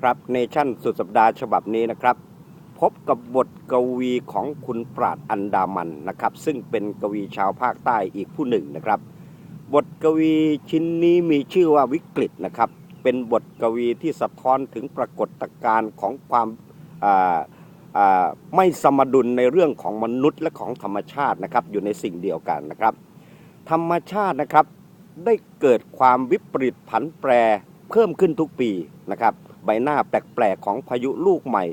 ครับเนชั่นสุดสัปดาห์ฉบับนี้นะครับ พบกับบทกวีของคุณปราดอันดามันนะครับ ซึ่งเป็นกวีชาวภาคใต้อีกผู้หนึ่งนะครับ บทกวีชิ้นนี้มีชื่อว่าวิกฤตนะครับ เป็นบทกวีที่สะท้อนถึงปรากฏการณ์ของความไม่สมดุลในเรื่องของมนุษย์และของธรรมชาตินะครับอยู่ในสิ่งเดียวกันนะครับ ธรรมชาตินะครับได้เกิดความวิปริตผันแปรเพิ่มขึ้นทุกปีนะครับ ใบหน้าแปลกๆของพายุลูกใหม่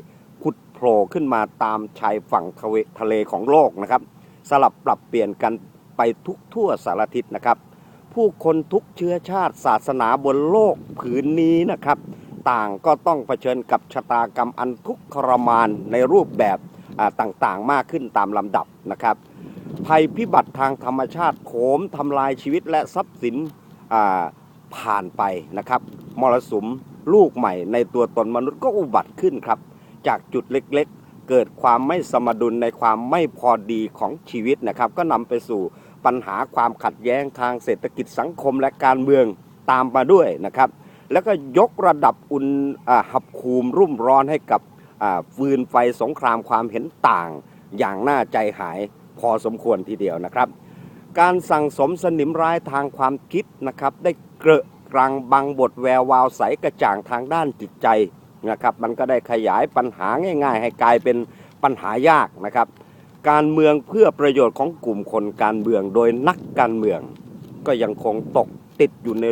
ผุดโผล่ขึ้นมาตามชายฝั่งทะเละเลของโลกนะครับ สลับปรับเปลี่ยนกันไปทุกทั่วสารทิศนะครับ ผู้คนทุกเชื้อชาติศาสนาบนโลกผืนนี้นะครับ ต่างก็ต้องเผชิญกับชะตากรรมอันทุกข์ทรมานในรูปแบบต่างๆมากขึ้นตามลำดับนะครับ ภัยพิบัติทางธรรมชาติโถมทำลายชีวิตและทรัพย์สินผ่านไปนะครับ มรสุม ลูกใหม่ในตัวตนมนุษย์ก็อุบัติขึ้นครับ จากจุดเล็กๆ เกิดความไม่สมดุลในความไม่พอดีของชีวิตนะครับ ก็นำไปสู่ปัญหาความขัดแย้งทางเศรษฐกิจสังคมและการเมืองตามมาด้วยนะครับ แล้วก็ยกระดับอุณหภูมิรุ่มร้อนให้กับฟืนไฟสงครามความเห็นต่าง อย่างน่าใจหายพอสมควรทีเดียวนะครับ การสั่งสมสนิมร้ายทางความคิดนะครับ ได้เกระ กรังบังบทแวววาวใสกระจ่างทางด้านจิตใจนะครับ มันก็ได้ขยายปัญหาง่าย ๆ ให้กลายเป็นปัญหายากนะครับ การเมืองเพื่อประโยชน์ของกลุ่มคนการเมืองโดยนักการเมือง ก็ยังคงตกติดอยู่ใน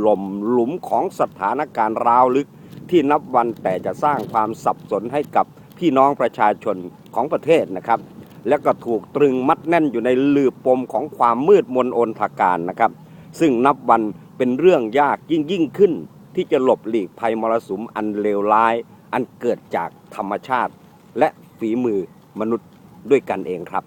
หล่มหลุมของสถานการณ์ราวลึกที่นับวันแต่จะสร้างความสับสนให้กับพี่น้องประชาชนของประเทศนะครับ แล้วก็ถูกตรึงมัดแน่นอยู่ในลืบปมของความมืดมนอนทาการนะครับ ซึ่งนับวัน เป็นเรื่องยากยิ่งยิ่งขึ้น ที่จะหลบหลีกภัยมรสุมอันเลวร้าย อันเกิดจากธรรมชาติ และฝีมือมนุษย์ด้วยกันเองครับ